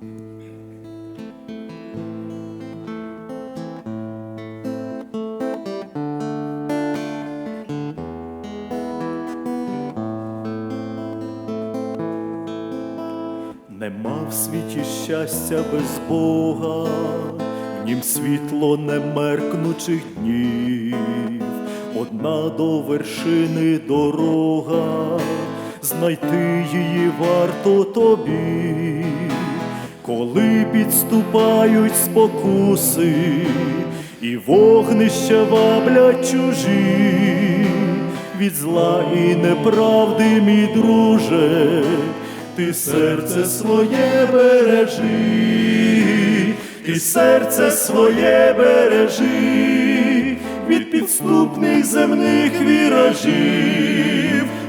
Нема в світі щастя без Бога, в нім світло немеркнучих днів, одна до вершини дорога, знайти її варто тобі, коли підступають спокуси, і вогнище ваблять чужі, від зла і неправди, мій друже ти серце своє бережи, ти серце своє бережи, від підступних земних віражів,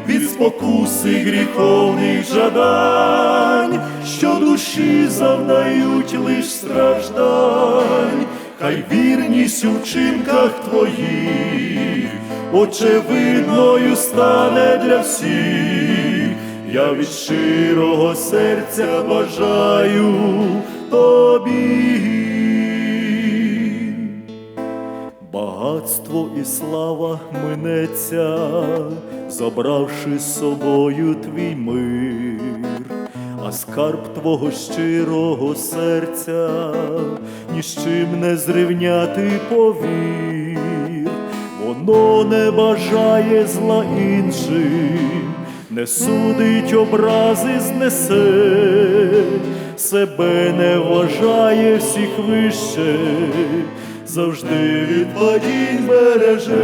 від спокуси гріховних жадань, що душі завдають лиш страждань, хай вірність у вчинках твоїх очевидною стане для всіх. Я від щирого серця бажаю тобі. Багатство і слава минеться, забравши з собою твій мир, а скарб твого щирого серця ні з чим не зрівняти повір, воно не бажає зла іншим не судить образи, знесе, себе не вважає всіх вище, завжди від падінь береже,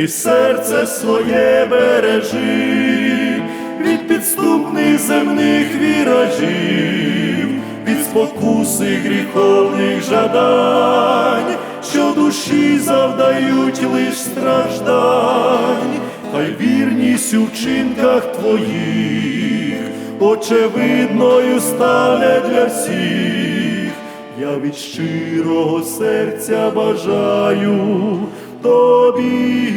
ти серце своє бережи, від підступних земних віражів, від спокуси гріховних жадань, що душі завдають лиш страждань. Хай вірність у вчинках твоїх очевидною стане для всіх, я від щирого серця бажаю тобі.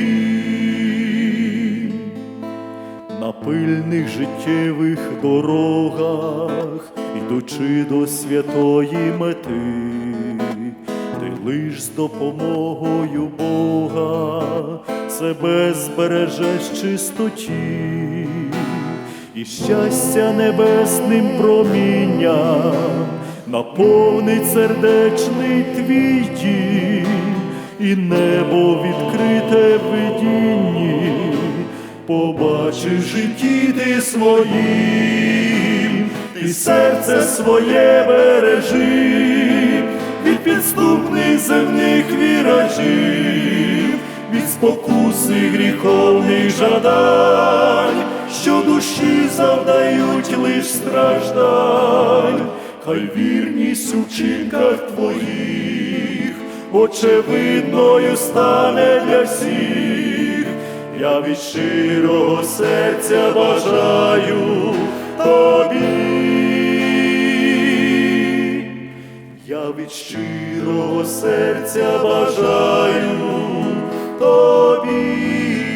На пильних життєвих дорогах, ідучи до святої мети, ти лиш з допомогою Бога себе збережеш чистоті, і щастя небесним промінням наповнить сердечний твій дім, і небо відкрите видінні, побачиш житті ти своїм, ти серце своє бережи від підступних земних віражів від спокуси гріховних жадань, що душі завдають лиш страждань, хай вірність у вчинках твоїх очевидною стане для всіх, я від щирого серця бажаю тобі. Я від щирого серця бажаю тобі.